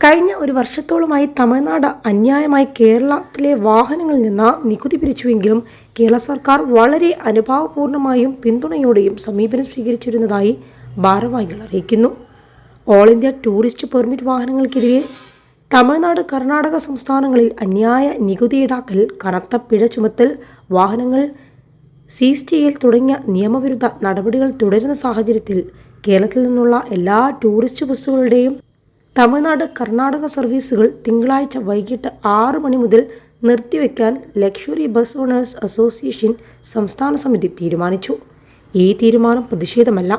കഴിഞ്ഞ ഒരു വർഷത്തോളമായി തമിഴ്നാട് അന്യായമായി കേരളത്തിലെ വാഹനങ്ങളിൽ നിന്ന് നികുതി പിരിച്ചുവെങ്കിലും കേരള സർക്കാർ വളരെ അനുഭാവപൂർണമായും പിന്തുണയോടെയും സമീപനം സ്വീകരിച്ചിരുന്നതായി ഭാരവാഹികൾ അറിയിക്കുന്നു. ഓൾ ഇന്ത്യ ടൂറിസ്റ്റ് പെർമിറ്റ് വാഹനങ്ങൾക്കെതിരെ തമിഴ്നാട് കർണാടക സംസ്ഥാനങ്ങളിൽ അന്യായ നികുതി ഈടാക്കൽ കനത്ത പിഴ ചുമത്തൽ വാഹനങ്ങൾ സീസ് ചെയ്യൽ തുടങ്ങിയ നിയമവിരുദ്ധ നടപടികൾ തുടരുന്ന സാഹചര്യത്തിൽ കേരളത്തിൽ നിന്നുള്ള എല്ലാ ടൂറിസ്റ്റ് ബസ്സുകളുടെയും തമിഴ്നാട് കർണാടക സർവീസുകൾ തിങ്കളാഴ്ച വൈകിട്ട് ആറ് മണി മുതൽ നിർത്തിവെക്കാൻ ലക്ഷറി ബസ് ഓണേഴ്സ് അസോസിയേഷൻ സംസ്ഥാന സമിതി തീരുമാനിച്ചു. ഈ തീരുമാനം പ്രതിഷേധമല്ല.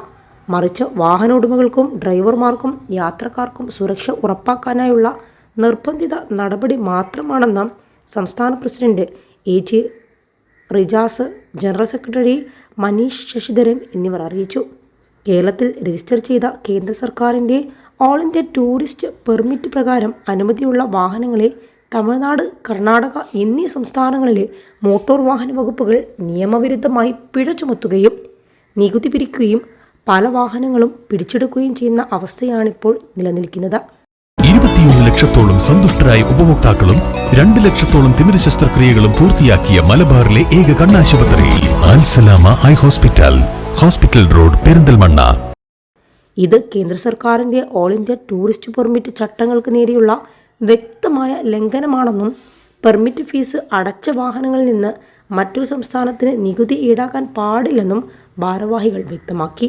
മറിച്ച് വാഹന ഉടമകൾക്കും ഡ്രൈവർമാർക്കും യാത്രക്കാർക്കും സുരക്ഷ ഉറപ്പാക്കാനായുള്ള നിർബന്ധിത നടപടി മാത്രമാണെന്ന് സംസ്ഥാന president A G Rijas general secretary Manish Sasidharan എന്നിവർ അറിയിച്ചു. കേരളത്തിൽ രജിസ്റ്റർ ചെയ്ത കേന്ദ്ര സർക്കാരിന്റെ ഓൾ ഇന്ത്യ ടൂറിസ്റ്റ് പെർമിറ്റ് പ്രകാരം അനുമതിയുള്ള വാഹനങ്ങളെ തമിഴ്നാട് കർണാടക എന്നീ സംസ്ഥാനങ്ങളിലെ മോട്ടോർ വാഹന വകുപ്പുകൾ നിയമവിരുദ്ധമായി പിഴ ചുമത്തുകയും നികുതി പിരിക്കുകയും പല വാഹനങ്ങളും പിടിച്ചെടുക്കുകയും ചെയ്യുന്ന അവസ്ഥയാണിപ്പോൾ നിലനിൽക്കുന്നത്. ഇരുപത്തിയൊന്ന് ലക്ഷത്തോളം സന്തുഷ്ടരായ ഉപഭോക്താക്കളും രണ്ട് ലക്ഷത്തോളം തിമിര ശസ്ത്രക്രിയകളും പൂർത്തിയാക്കിയ മലബാറിലെ ഏക കണ്ണാശുപത്രി Al Salama hospital hospital road Perinthalmanna. ഇത് കേന്ദ്ര സർക്കാരിന്റെ ഓൾ ഇന്ത്യ ടൂറിസ്റ്റ് പെർമിറ്റ് ചട്ടങ്ങൾക്ക് നേരെയുള്ള വ്യക്തമായ ലംഘനമാണെന്നും പെർമിറ്റ് ഫീസ് അടച്ച വാഹനങ്ങളിൽ നിന്ന് മറ്റൊരു സംസ്ഥാനത്തിന് നികുതി ഈടാക്കാൻ പാടില്ലെന്നും ഭാരവാഹികൾ വ്യക്തമാക്കി.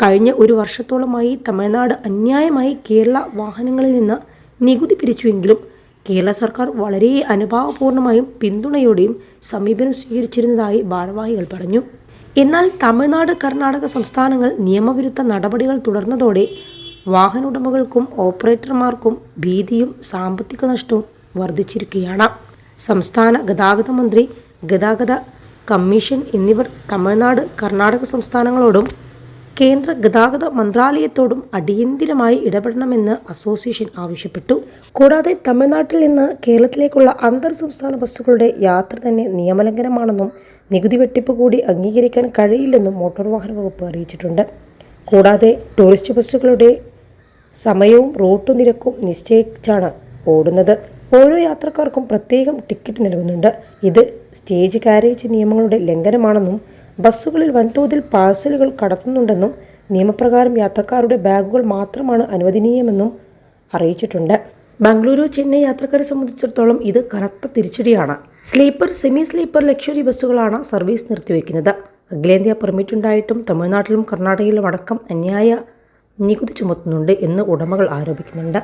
കഴിഞ്ഞ ഒരു വർഷത്തോളമായി തമിഴ്നാട് അന്യായമായി കേരള വാഹനങ്ങളിൽ നിന്ന് നികുതി പിരിച്ചുവെങ്കിലും കേരള സർക്കാർ വളരെ അനുഭാവപൂർണമായും പിന്തുണയോടെയും സമീപനം സ്വീകരിച്ചിരുന്നതായി ഭാരവാഹികൾ പറഞ്ഞു. എന്നാൽ തമിഴ്നാട് കർണാടക സംസ്ഥാനങ്ങൾ നിയമവിരുദ്ധ നടപടികൾ തുടർന്നതോടെ വാഹന ഉടമകൾക്കും ഓപ്പറേറ്റർമാർക്കും ഭീതിയും സാമ്പത്തിക നഷ്ടവും വർദ്ധിച്ചിരിക്കുകയാണ്. സംസ്ഥാന ഗതാഗത മന്ത്രി ഗതാഗത കമ്മീഷൻ എന്നിവർ തമിഴ്നാട് കർണാടക സംസ്ഥാനങ്ങളോടും കേന്ദ്ര ഗതാഗത മന്ത്രാലയത്തോടും അടിയന്തിരമായി ഇടപെടണമെന്ന് അസോസിയേഷൻ ആവശ്യപ്പെട്ടു. കൂടാതെ തമിഴ്നാട്ടിൽ നിന്ന് കേരളത്തിലേക്കുള്ള അന്തർ സംസ്ഥാന ബസ്സുകളുടെ യാത്ര തന്നെ നിയമലംഘനമാണെന്നും നികുതി വെട്ടിപ്പ് കൂടി അംഗീകരിക്കാൻ കഴിയില്ലെന്നും മോട്ടോർ വാഹന വകുപ്പ് അറിയിച്ചിട്ടുണ്ട്. കൂടാതെ ടൂറിസ്റ്റ് ബസ്സുകളുടെ സമയവും റൂട്ട് നിരക്കും നിശ്ചയിച്ചാണ് ഓടുന്നത്. ഓരോ യാത്രക്കാർക്കും പ്രത്യേകം ടിക്കറ്റ് നൽകുന്നുണ്ട്. ഇത് സ്റ്റേജ് കാരേജ് നിയമങ്ങളുടെ ലംഘനമാണെന്നും ബസ്സുകളിൽ വൻതോതിൽ പാഴ്സലുകൾ കടത്തുന്നുണ്ടെന്നും നിയമപ്രകാരം യാത്രക്കാരുടെ ബാഗുകൾ മാത്രമാണ് അനുവദനീയമെന്നും അറിയിച്ചിട്ടുണ്ട്. ബംഗളൂരു ചെന്നൈ യാത്രക്കാരെ സംബന്ധിച്ചിടത്തോളം ഇത് കനത്ത തിരിച്ചടിയാണ്. സ്ലീപ്പർ സെമി സ്ലീപ്പർ ലക്ഷറി ബസ്സുകളാണ് സർവീസ് നിർത്തിവെക്കുന്നത്. അഖിലേന്ത്യാ പെർമിറ്റ് ഉണ്ടായിട്ടും തമിഴ്നാട്ടിലും കർണാടകയിലും അടക്കം അന്യായ നികുതി ചുമത്തുന്നുണ്ട് എന്ന് ഉടമകൾ ആരോപിക്കുന്നുണ്ട്.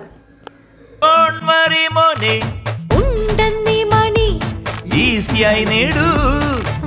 ഈസിയായി നേടൂ.